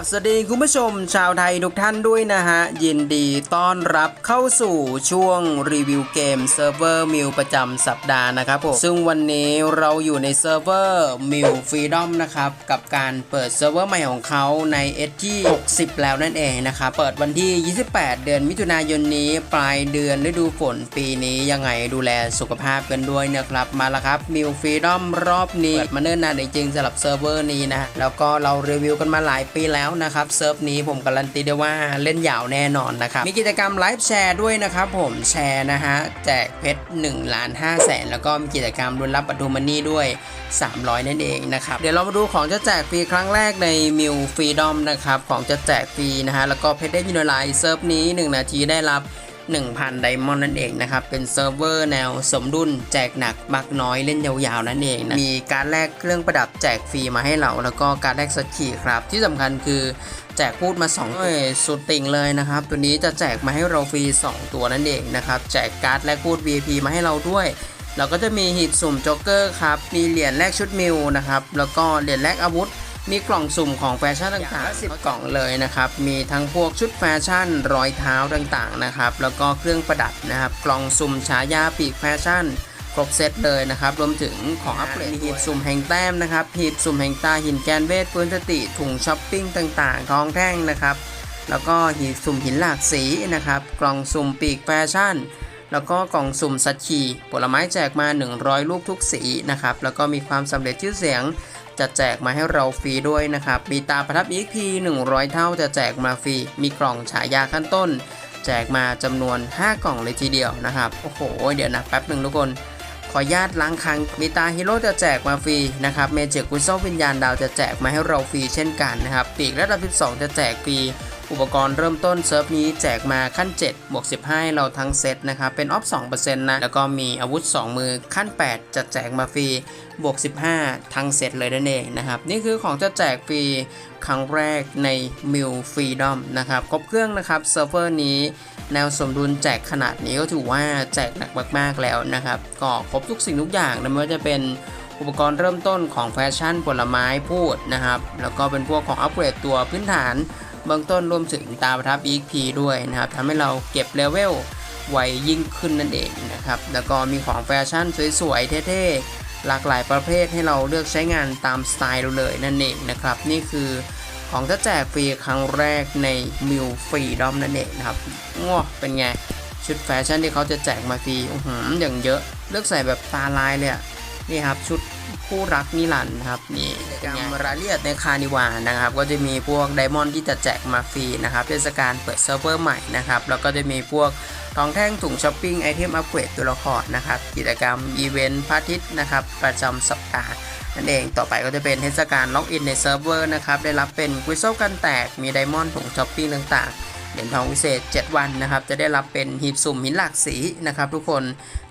บสวัสดีคุณผู้ชมชาวไทยทุกท่านด้วยนะฮะ ยินดีต้อนรับเข้าสู่ช่วงรีวิวเกมเซิร์ฟเวอร์มิวประจำสัปดาห์นะครับผมซึ่งวันนี้เราอยู่ในเซิร์ฟเวอร์มิวฟรีดอมนะครับ กับการเปิดเซิร์ฟเวอร์ใหม่ของเขาในเอที่60 แล้วนั่นเองนะครับ เปิดวันที่ 28 เดือนมิถุนายนนี้ปลายเดือนฤดูฝนปีนี้ยังไงดูแลสุขภาพกันด้วยนะครับมาแล้วครับมิวฟรีดอมรอบนี้เปิดมาเนิ่นนานจริงๆสำหรับเซิร์ฟเวอร์นี้นะแล้วก็เรารีวิวกันมาหลายปีแล้วนะครับเซิร์ฟนี้ผมการันตีได้ว่าเล่นยาวแน่นอนนะครับมีกิจกรรมไลฟ์แชร์ด้วยนะครับผมแชร์นะฮะแจกเพชร1ล้าน5แสนแล้วก็มีกิจกรรมรุนรับปัตุมันนี่ด้วย 300 นั่นเองนะครับเดี๋ยวเรามาดูของจะแจกฟรีครั้งแรกในมิวฟรีดอมนะครับของจะแจกฟรีนะฮะแล้วก็เพชรได้ยูโนไลน์เซิร์ฟนี้ 1 นาทีได้รับ 1,000 ไดมอนด์นั่นเองนะครับ เป็นเซิร์ฟเวอร์แนวสมดุลแจกหนักมักน้อยเล่นยาวๆ นั่นเองนะมีการแลกเครื่องประดับแจกฟรีมาให้เรา แล้วก็การแลกสกีครับ ที่สำคัญคือแจกพูดมา2เอ้ยสุดติ่งเลยนะครับ ตัวนี้จะแจกมาให้เราฟรี 2 ตัวนั่นเองนะครับ แจกการ์ดแลกพูด VIP มาให้เราด้วยเราก็จะมีหีบสุ่มจ็อกเกอร์ครับ มีเหรียญแลกชุดมิวนะครับ แล้วก็เหรียญแลกอาวุธ มีกล่องสุ่มของแฟชั่นต่างๆสิบกล่องเลยนะครับ มีทั้งพวกชุดแฟชั่น รอยเท้าต่างๆนะครับ แล้วก็เครื่องประดับนะครับ กล่องสุ่มฉายาปีกแฟชั่น ครบเซตเลยนะครับ รวมถึงของอัปเกรดมีหีบสุ่มแห่งแต้มนะครับ หีบสุ่มแห่งตาหินแกนเวทฟื้นสติถุงช้อปปิ้งต่างๆทองแท่งนะครับ แล้วก็หีบสุ่มหินหลากสีนะครับ กล่องสุ่มปีกแฟชั่น แล้วก็กล่องสุ่มสัตว์คีผลไม้แจกมา 100 ลูกทุกสีนะครับ แล้วก็มีความสำเร็จชื่อเสียง จะแจกมาให้เราฟรีด้วยนะครับ มีตาประทับ EXP 100 เท่าจะแจกมาฟรี มีกล่องฉายาขั้นต้น แจกมาจำนวน 5 กล่องเลยทีเดียวนะครับ โอ้โห เดี๋ยวนะแป๊บหนึ่งทุกคน ขอญาตล้างคังมีตาฮีโร่จะแจกมาฟรีนะครับ เมจิกกุซอวิญญาณดาวจะแจกมาให้เราฟรีเช่นกันนะครับ ปีกระดับ 12 จะแจกฟรี อุปกรณ์เริ่มต้นเซิร์ฟนี้แจกมาขั้น 7 บวก 15 ให้เราทั้งเซตนะครับ เป็นออฟ 2%นะ แล้วก็มีอาวุธ 2 มือขั้น 8 จะแจกมาฟรี บวก 15 ทั้งเซตเลยนั่นเองนะครับ นี่คือของจะแจกฟรีครั้งแรกใน m i l Freedom นะครับ ครบเครื่องนะครับเซิร์ฟเวอร์นี้แนวสมดุลแจกขนาดนี้ก็ถือว่าแจกหนักมากๆแล้วนะครับ ก็ครบทุกสิ่งทุกอย่างนะไม่ว่าจะเป็นอุปกรณ์เริ่มต้นของแฟชั่นผลไม้พูดนะครับ แล้วก็เป็นพวกของอัปเกรดตัวพื้นฐาน เบื้องต้นรวมถึงตาประทับ EXP ด้วยนะครับทำให้เราเก็บเลเวลไวยิ่งขึ้นนั่นเองนะครับ แล้วก็มีของแฟชั่นสวยๆ เท่ๆ หลากหลายประเภทให้เราเลือกใช้งานตามสไตล์เราเลยนั่นเองนะครับ นี่คือของจะแจกฟรีครั้งแรกใน m i l Freedom นั่นเองนะครับง้อเป็นไง ชุดแฟชั่นที่เขาจะแจกมาฟรีออหืออย่างเยอะ เลือกใส่แบบตาลายเลยนี่ครับชุด คู่รักนิรันดร์นะครับนี่กิจกรรมรายละเอียดในคานิวานะครับ ก็จะมีพวกไดมอนด์ที่จะแจกมาฟรีนะครับเทศกาลเปิดเซิร์ฟเวอร์ใหม่นะครับแล้วก็จะมีพวกทองแท่งถุงช้อปปิ้งไอเทมอัปเกรดตัวละครนะครับกิจกรรมอีเวนต์พาทิตย์นะครับประจำสัปดาห์นั่นเองต่อไปก็จะเป็นเทศกาลล็อกอินในเซิร์ฟเวอร์นะครับได้รับเป็นควิโซกันแตกมีไดมอนด์ถุงช้อปปิ้งต่างๆ เหรียญทองวิเศษ 7 วันนะครับจะได้รับเป็นหีบสุ่มหินหลากสีนะครับทุกคน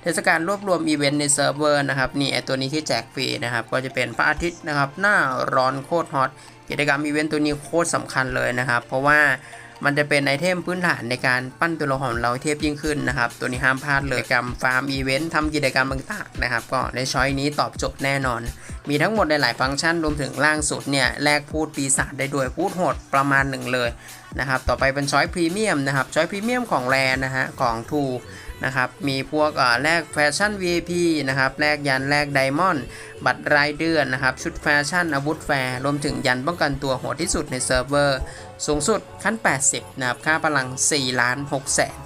เทศกาลรวบรวมอีเวนต์ในเซิร์ฟเวอร์นะครับนี่ไอตัวนี้ที่แจกฟรีนะครับก็จะเป็นพระอาทิตย์นะครับหน้าร้อนโคตรฮอตกิจกรรมอีเวนต์ตัวนี้โคตรสำคัญเลยนะครับ เพราะว่า มันจะเป็นไอเทมพื้นฐานในการปั้นตัวละครของเราเทพยิ่งขึ้นนะครับ ตัวนี้ห้ามพลาดเลยกิจกรรมฟาร์มอีเวนต์ทำกิจกรรมต่างๆนะครับ ก็ในช้อยนี้ตอบโจทย์แน่นอน มีทั้งหมดในหลายฟังก์ชันรวมถึงล่างสุดเนี่ยแลกพูดปีศาจได้ด้วยพูดโหดประมาณหนึ่งเลยนะครับ ต่อไปเป็นช้อยพรีเมียมนะครับช้อยพรีเมียมของแรนะฮะของทู นะครับมีพวกแลกแฟชั่น VIP นะครับแลกยันแลกไดมอนด์บัตรรายเดือนนะครับชุดแฟชั่นอาวุธแฟร์รวมถึงยันป้องกันตัวโหดที่สุดในเซิร์ฟเวอร์ สูงสุดขั้น 80 นะครับ ค่าพลัง 4 ล้าน6แสน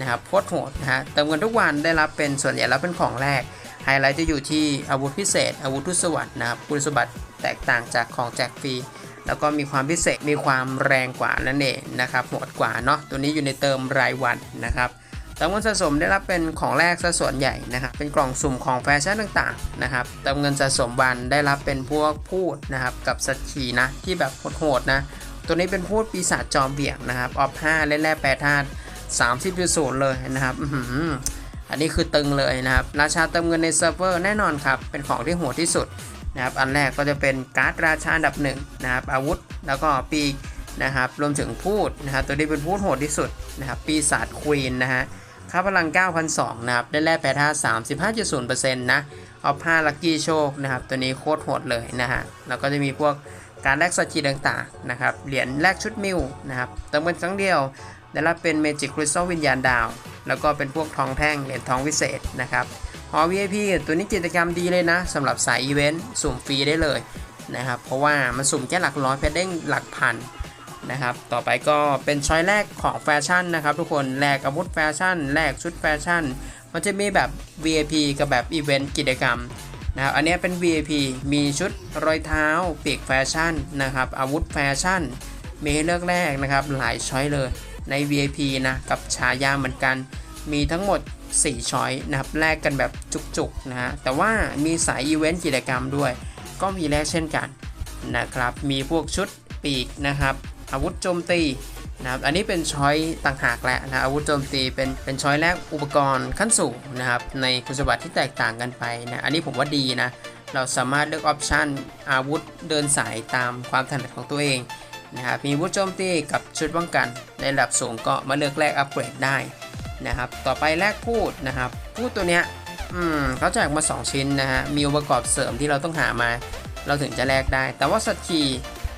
นะครับโคตรโหดนะฮะเติมเงินทุกวันได้รับเป็นส่วนใหญ่แล้วเป็นของแรกไฮไลท์จะอยู่ที่อาวุธพิเศษ อาวุธทุสวัสดิ์นะครับคุณสมบัติแตกต่างจากของแจกฟรีแล้วก็มีความพิเศษมีความแรงกว่านั่นเองนะครับโหดกว่าเนาะตัวนี้อยู่ในเติมรายวันนะครับ เติมเงินสะสมได้รับเป็นของแรกซะส่วนใหญ่นะครับ เป็นกล่องสุ่มของแฟชั่นต่างๆนะครับ เติมเงินสะสมวันได้รับเป็นพวกพูดนะครับกับสัตว์ขี่นะที่แบบโหดๆนะ ตัวนี้เป็นพูดปีศาจจอมเบี่ยงนะครับ ออฟ5เล่นแร่แปรธาตุ30.0 เลยนะครับอือันนี้คือตึงเลยนะครับ ราชาเติมเงินในเซิร์ฟเวอร์แน่นอนครับ เป็นของที่โหดที่สุดนะครับ อันแรกก็จะเป็นการ์ดราชาอันดับหนึ่งนะครับ อาวุธแล้วก็ปีกนะครับ รวมถึงพูดนะครับ ตัวนี้เป็นพูดโหดที่สุดนะครับ ปีศาจควีนนะฮะ ค่าพลัง 9,200 นะครับ ได้แร่แปรธาตุ35.0%นะออฟ5ลัคกี้โชคนะครับ ตัวนี้โคตรโหดเลยนะฮะ แล้วก็จะมีพวกการแลกสกิลต่างๆนะครับ เหรียญแลกชุดมิวนะครับ เติมเงินครั้งเดียว ได้รับเป็นเมจิกคริสตัลวิญญาณดาว แล้วก็เป็นพวกทองแท่ง เหรียญทองวิเศษนะครับหอ VIP ตัวนี้กิจกรรมดีเลยนะสำหรับสายอีเวนต์ สุ่มฟรีได้เลยนะครับ เพราะว่ามันสุ่มแค่หลักร้อยเพชรเด้งหลักพัน นะครับ ต่อไปก็เป็นช้อยแรกของแฟชั่นนะครับทุกคนแลกอาวุธแฟชั่นแลกชุดแฟชั่น มันจะมีแบบ VIP กับแบบอีเวนต์กิจกรรมนะครับอันนี้เป็น VIP มีชุดรอยเท้าปีกแฟชั่นนะครับอาวุธแฟชั่น มีให้เลือกแรกนะครับหลายช้อยเลยใน VIP นะกับฉายาเหมือนกัน มีทั้งหมด 4 ช้อยนะครับแลกกันแบบจุกๆนะฮะแต่ว่ามีสายอีเวนต์กิจกรรมด้วย ก็มีแลกเช่นกันนะครับมีพวกชุดปีกนะครับ อาวุธโจมตีนะครับอันนี้เป็นช้อยต่างหากแหละนะอาวุธโจมตีเป็นเป็นช้อยแรกอุปกรณ์ขั้นสูงนะครับในคุณสมบัติที่แตกต่างกันไปนะอันนี้ผมว่าดีนะเราสามารถเลือกออปชันอาวุธเดินสายตามความถนัดของตัวเองนะครับมีวุธโจมตีกับชุดป้องกัน ในระดับสูงก็มาเลือกแลกอัปเกรดได้นะครับต่อไปแลกพูดนะครับพูดตัวเนี้ยอืมเขาแจกมา 2 ชิ้นนะฮะมีองค์ประกอบเสริมที่เราต้องหามา เราถึงจะแลกได้ แต่ว่าสัตว์ขี่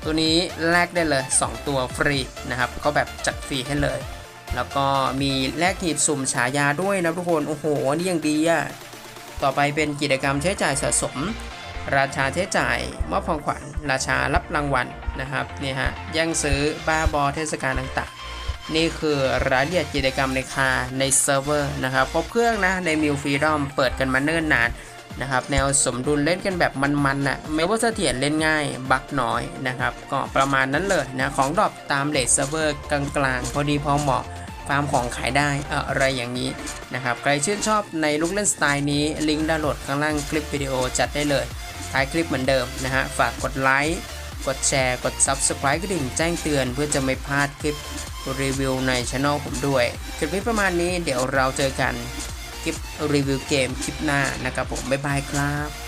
ตัวนี้แลกได้เลย 2 ตัวฟรีนะครับก็แบบจัดฟรีให้เลย แล้วก็มีแลกหีบสุ่มฉายาด้วยนะทุกคน โอ้โหนี่ยังดีอะต่อไปเป็นกิจกรรมใช้จ่ายสะสม ราชาใช้จ่าย มอบของขวัญ ราชารับรางวัลนะครับนี่ฮะย่งซื้อบ้าบอเทศกาลต่างๆ นี่คือรายละเอียดกิจกรรมในคาในเซิร์ฟเวอร์นะครับครบเครื่องนะในมิวฟรีดอมเปิดกันมาเนิ่นนาน นะครับแนวสมดุลเล่นกันแบบมันๆน่ะไม่ว่าเสถียรเล่นง่ายบักน้อยนะครับก็ประมาณนั้นเลยนะของดรอปตามเลทเซิร์ฟเวอร์กลางๆ พอดีพอเหมาะฟาร์มของขายได้อะไรอย่างนี้นะครับใครชื่นชอบในลูกเล่นสไตล์นี้ลิงก์ดาวน์โหลดข้างล่างคลิปวิดีโอจัดได้เลยท้ายคลิปเหมือนเดิมนะฮะฝากกดไลค์กดแชร์กด Subscribe กระดิ่งแจ้งเตือนเพื่อจะไม่พลาดคลิปรีวิวในช anel ผมด้วยคลิปนี้ประมาณนี้เดี๋ยวเราเจอกัน คลิปรีวิวเกมคลิปหน้านะครับผมบ๊ายบายครับ